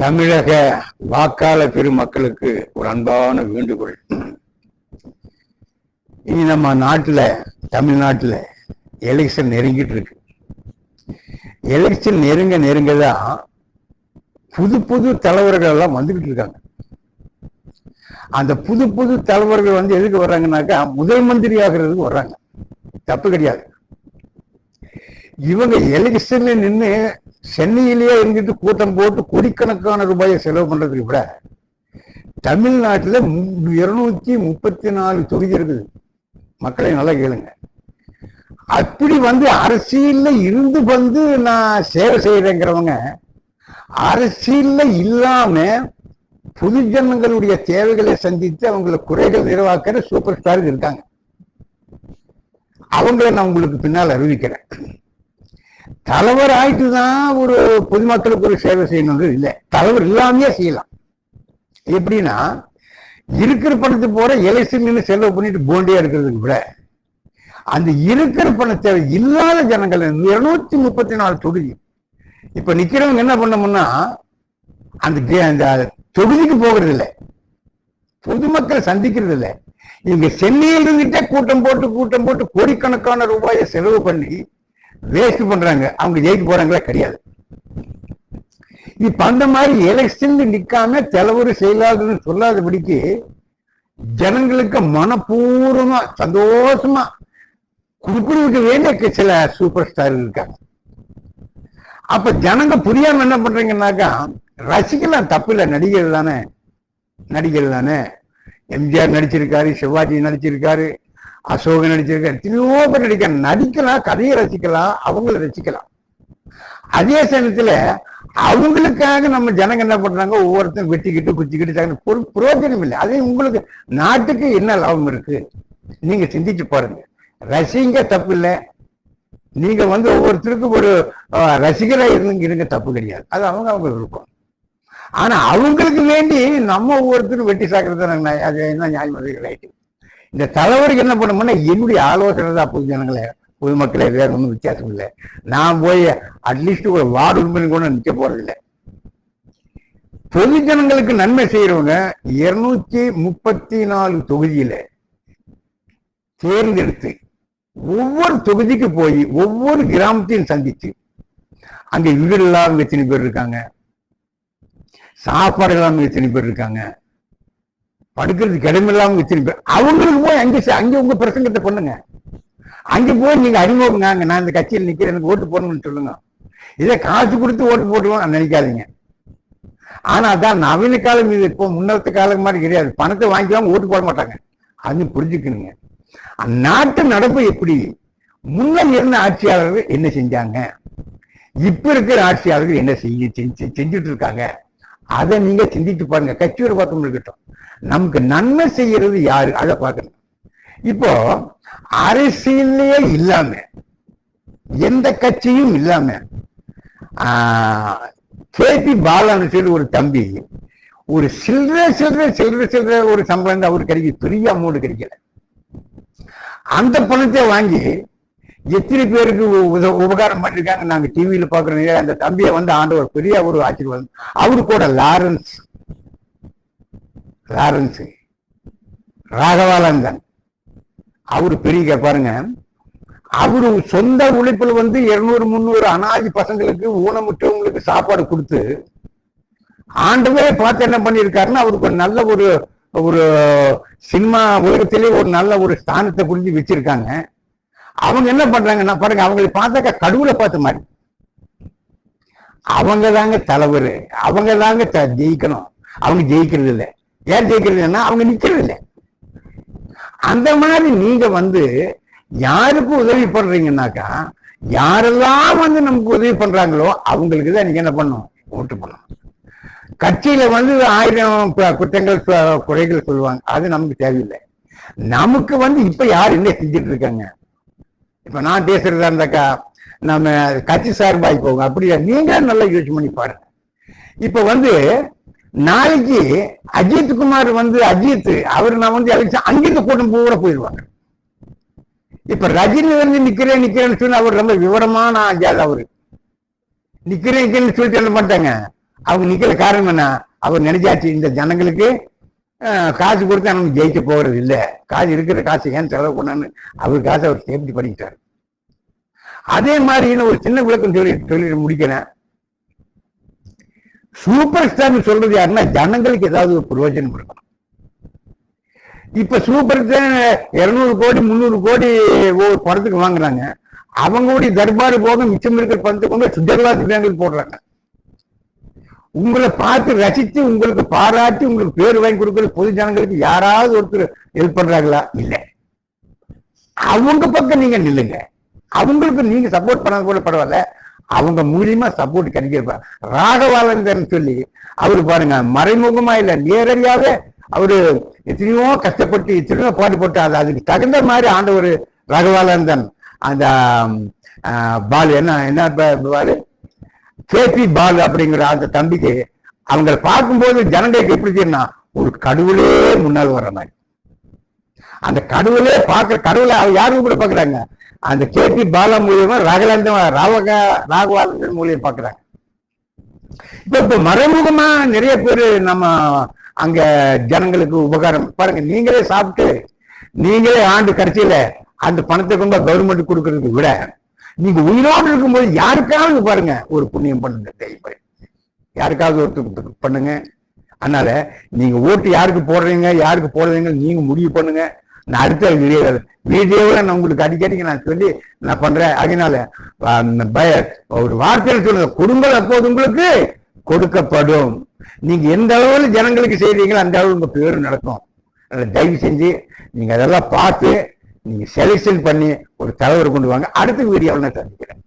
தமிழக வாக்காளர் பெருமக்களுக்கு ஒரு அன்பான வேண்டுகோள். இனி நம்ம நாட்டுல தமிழ்நாட்டுல எலெக்ஷன் நெருங்கிட்டு இருக்கு எலெக்ஷன் நெருங்க நெருங்க தான் புது புது தலைவர்கள் எல்லாம் வந்துகிட்டு இருக்காங்க. அந்த புது புது தலைவர்கள் வந்து எதுக்கு வர்றாங்கனாக்கா முதல் மந்திரி ஆகிறதுக்கு வர்றாங்க. தப்பு கிடையாது. இவங்க எலெக்ஷன்ல நின்று சென்னையிலேயே இருந்துட்டு கூட்டம் போட்டு கோடிக்கணக்கான ரூபாயை செலவு பண்றதுக்கு விட தமிழ்நாட்டில் இருநூத்தி முப்பத்தி நாலு தொகுதி இருக்குது. மக்களை நல்லா கேளுங்க. அப்படி வந்து அரசியல்ல இருந்து வந்து நான் சேவை செய்யறேங்கிறவங்க அரசியல்ல இல்லாம பொதுஜனங்களுடைய தேவைகளை சந்தித்து அவங்கள குறைகள் நிறைவாக்குற சூப்பர் ஸ்டார் இருக்காங்க. அவங்கள நான் உங்களுக்கு பின்னால் அறிவிக்கிறேன். தலைவர் ஆயிட்டு தான் ஒரு பொதுமக்களுக்கு ஒரு சேவை செய்யணுன்றது இல்லை. தலைவர் இல்லாமையே செய்யலாம். எப்படின்னா இருக்கிற பணத்தை போற எலெக்ஷன் செலவு பண்ணிட்டு போண்டியா இருக்கிறதுக்கு விட அந்த இருக்கிற பணத்தை இல்லாத ஜனங்கள் இருநூத்தி முப்பத்தி நாலு தொகுதி. இப்ப நிக்கிறவங்க என்ன பண்ணோம்னா அந்த கே- அந்த தொகுதிக்கு போகிறது இல்லை. பொதுமக்களை சந்திக்கிறது இல்லை. இங்க சென்னையில் இருந்துட்டே கூட்டம் போட்டு கூட்டம் போட்டு கோடிக்கணக்கான ரூபாயை செலவு பண்ணி வேஸ்ட் பண்றாங்க. அவங்க ஜெயிக்க போறாங்களா கிடையாது. இப்ப அந்த மாதிரி எலெக்ஷன் நிக்காம தலைவர் செயலாளர்னு சொல்லாதபடிக்கு ஜனங்களுக்கு மனப்பூர்வமா சந்தோஷமா கொடுக்கறதுக்கு வேண்டிய சில சூப்பர் ஸ்டார் இருக்காங்க. அப்ப ஜனங்க புரியாம என்ன பண்றீங்கன்னாக்கா ரசிக்கலாம் தப்பு இல்லை நடிகர் தானே. நடிகர் தானே. எம்ஜிஆர் நடிச்சிருக்காரு சிவாஜி நடிச்சிருக்காரு. அசோகன் நடிச்சிருக்க எத்தனையோ பேர் நடிக்க நடிக்கலாம் கதையை ரசிக்கலாம் அவங்கள ரசிக்கலாம். அதே சமயத்துல அவங்களுக்காக நம்ம ஜனங்க என்ன பண்றாங்க? ஒவ்வொருத்தரும் வெட்டிக்கிட்டு குச்சிக்கிட்டு தகுந்த பொரு பிரயோஜனம் இல்லை. அதே உங்களுக்கு நாட்டுக்கு என்ன லாபம் இருக்கு? நீங்க சிந்திச்சு பாருங்க. ரசிங்க தப்பு இல்லை. நீங்க வந்து ஒவ்வொருத்தருக்கும் ஒரு ரசிகராக ரசிகரா இருந்துங்க இருங்க தப்பு கிடையாது. அது அவங்க அவங்க விருப்பம். ஆனா அவங்களுக்கு வேண்டி நம்ம ஒவ்வொருத்தரும் வெட்டி சாக்கிறது அது என்ன நியாயம் ரைட்டு. இந்த தலைவருக்கு என்ன பண்ணணும்னா என்னுடைய ஆலோசனை தான் பொது ஜனங்களே பொதுமக்களே வேற ஒன்றும் வித்தியாசம் இல்லை. நான் போய் அட்லீஸ்ட் ஒரு வார்டு உறுப்பினர் கூட நிற்க போறதில்லை பொது ஜனங்களுக்கு நன்மை செய்யறவங்க இருநூத்தி முப்பத்தி நாலு தொகுதியில தேர்ந்தெடுத்து ஒவ்வொரு தொகுதிக்கு போய் ஒவ்வொரு கிராமத்தையும் சந்திச்சு அங்க வீடு இல்லாமல் எத்தனை பேர் இருக்காங்க? சாப்பாடு இல்லாமல் எத்தனை பேர் இருக்காங்க? படுக்கிறதுக்கு இடம் வச்சிருப்பேன் அவங்களுக்கு போய் அங்கே அங்கே உங்க பிரசங்கத்தை பண்ணுங்க. அங்கே போய் நீங்க அறிமுகங்க நான் இந்த கட்சியில் நிற்கிறேன் எனக்கு ஓட்டு போடணும்னு சொல்லுங்க. இதை காசு கொடுத்து ஓட்டு போட்டுவோம் நினைக்காதீங்க. ஆனா அதான் நவீன காலம் இது இப்போ முன்னத்து காலம் மாதிரி கிடையாது. பணத்தை வாங்கிக்காம ஓட்டு போட மாட்டாங்க. அது புரிஞ்சுக்கணுங்க. நாட்டு நடப்பு எப்படி? முன்னம் இருந்த ஆட்சியாளர்கள் என்ன செஞ்சாங்க? இப்ப இருக்கிற ஆட்சியாளர்கள் என்ன செய்ய செஞ்சு- செஞ்சுட்டு இருக்காங்க. அதை நீங்க சிந்தித்து பாருங்க. கட்சியோட பார்த்தோம் இருக்கட்டும். நமக்கு நன்மை செய்யறது யாரு? அதை பார்க்கணும். இப்போ அரசியல்லையே இல்லாம எந்த கட்சியும் இல்லாம கேபி பாலான்னு சொல்லி ஒரு தம்பி ஒரு சில்லற சில்லற சில்லற சில்லற ஒரு சம்பளம் தான் அவருக்கு கிடைக்கும் பெரிய அமௌண்ட் கிடைக்கல. அந்த பணத்தை வாங்கி எத்தனை பேருக்கு உத- உபகாரம் பண்ணிருக்காங்க. நாங்க டிவியில பாக்குறோம் அந்த தம்பியை வந்து ஆண்டவர் பெரிய ஒரு ஆசீர்வாதம். அவரு கூட லாரன்ஸ். லாரன்ஸ். ராகவானந்தன் அவரு பெரிய பாருங்க. அவரு சொந்த உழைப்பில் வந்து இருநூறு முந்நூறு அனாதி பசங்களுக்கு ஊனமுற்றவங்களுக்கு சாப்பாடு கொடுத்து ஆண்டவே பார்த்து என்ன பண்ணியிருக்காருன்னா அவருக்கு ஒரு நல்ல ஒரு ஒரு சினிமா உலகத்திலே ஒரு நல்ல ஒரு ஸ்தானத்தை புரிஞ்சு வச்சிருக்காங்க. அவங்க என்ன பண்றாங்கன்னா பாருங்க அவங்களை பார்த்தாக்கா கடவுளை பார்த்த மாதிரி. அவங்க தாங்க தலைவர். அவங்க தாங்க ஜெயிக்கணும். அவங்க ஜெயிக்கிறது இல்லை. ஏன் ஜெயிக்கிறதுன்னா அவங்க நிக்கிறது இல்லை. அந்த மாதிரி நீங்க வந்து யாருக்கு உதவி பண்றீங்கன்னாக்கா யாரெல்லாம் வந்து நமக்கு உதவி பண்றாங்களோ அவங்களுக்கு தான் நீங்க என்ன பண்ணும் ஓட்டு பண்ணணும் கட்சியில வந்து ஆயிரம் குற்றங்கள் குறைகள் சொல்லுவாங்க. அது நமக்கு தேவையில்லை. நமக்கு வந்து இப்ப யார் என்ன செஞ்சுட்டு இருக்காங்க? இப்ப நான் பேசுறதா இருந்தாக்கா நம்ம கட்சி சார்பாகி போங்க அப்படியா? நீங்க நல்லா யோசனை பண்ணி பாருங்க. இப்ப வந்து நாளைக்கு அஜித் குமார் வந்து அஜித் அவர் நான் வந்து எலெக்ஷன் அங்கிருந்து கூட்டம் பூரா போயிடுவாங்க. இப்ப ரஜினி வந்து நிக்கிறேன் நிக்கிறேன்னு சொல்லி அவர் ரொம்ப விவரமான ஆள் அவரு. நிக்கிறேன் நிக்கிறேன்னு சொல்லிட்டு என்ன பண்ணிட்டாங்க? அவங்க நிக்கிற காரணம் என்ன? அவர் நினைச்சாச்சு இந்த ஜனங்களுக்கு காசு கொடுத்தா நம்ம ஜெயிக்க போகிறது இல்லை. காசு இருக்கிற காசு ஏன் செலவு பண்ணான்னு அவர் காசை அவர் சேஃப்டி பண்ணிக்கிட்டாரு. அதே மாதிரி ஒரு சின்ன விளக்கம் சொல்லி சொல்லி முடிக்கிறேன். சூப்பர் ஸ்டார் சொல்றது யாருன்னா ஜனங்களுக்கு ஏதாவது ஒரு பிரயோஜனம் இருக்கணும் இப்ப சூப்பர் ஸ்டார் இருநூறு கோடி முந்நூறு கோடி ஒவ்வொரு படத்துக்கு வாங்குறாங்க. அவங்களுடைய தர்பார் போக மிச்சம் இருக்கிற பணத்தை கொண்டு சுஜர்வாசி பேங்கில் போடுறாங்க. உங்களை பார்த்து ரசித்து உங்களுக்கு பாராட்டி உங்களுக்கு பேர் வாங்கி கொடுக்கிற பொது ஜனங்களுக்கு யாராவது ஒருத்தர் ஹெல்ப் பண்றாங்களா? இல்லை. அவங்க பக்கம் நீங்க நில்லுங்க. அவங்களுக்கு நீங்க சப்போர்ட் பண்ணது கூட பரவாயில்ல. அவங்க மூலியமா சப்போர்ட் கிடைக்கிறப்ப ராகவாலந்தர்னு சொல்லி அவரு பாருங்க மறைமுகமா இல்ல நேரடியாக அவரு எத்தனையோ கஷ்டப்பட்டு எத்தனையோ பாடுபட்டு அது அதுக்கு தகுந்த மாதிரி ஆண்டவர் ராகவாலந்தன் அந்த பால் என்ன என்ன பாரு கேபி பால் அப்படிங்கிற அந்த தம்பிக்கு அவங்களை பார்க்கும்போது ஜனங்களுக்கு எப்படி தெரியும்னா ஒரு கடவுளே முன்னால் வர்ற மாதிரி. அந்த கடவுளே பார்க்க கடவுளை அவங்க யாரும் கூட பாக்குறாங்க அந்த கேபி பாலா மூலியமா ராகலாந்தன் ராவக ராகவாலந்தன் மூலியம் பாக்குறாங்க இப்போ இப்போ மறைமுகமா நிறைய பேர் நம்ம அங்க ஜனங்களுக்கு உபகாரம் பாருங்க நீங்களே சாப்பிட்டு நீங்களே ஆண்டு கடைசியில அந்த பணத்தை கொண்டு கவர்மெண்ட் கொடுக்கறதுக்கு விட நீங்க உயிரோடு இருக்கும்போது யாருக்காவது பாருங்க ஒரு புண்ணியம் பண்ணுங்க தயவு யாருக்காவது ஒருத்தர் பண்ணுங்க. அதனால நீங்க ஓட்டு யாருக்கு போடுறீங்க யாருக்கு போடுறீங்க நீங்க முடிவு பண்ணுங்க. நான் அடுத்த வீடியோ வீடியோவில் நான் உங்களுக்கு அடிக்கடிக்கு நான் சொல்லி நான் பண்றேன். அதனால பய- ஒரு வார்த்தையில் சொல்லுங்க கொடுங்கள் அப்போது உங்களுக்கு கொடுக்கப்படும். நீங்க எந்த அளவில் ஜனங்களுக்கு செய்றீங்களோ அந்த அளவு உங்க பேர் நடக்கும். தயவு செஞ்சு நீங்க அதெல்லாம் பார்த்து நீங்க செலெக்ஷன் பண்ணி ஒரு தலைவர் கொண்டு வாங்க. அடுத்த வீடியோவில் நான் சந்திக்கிறேன்.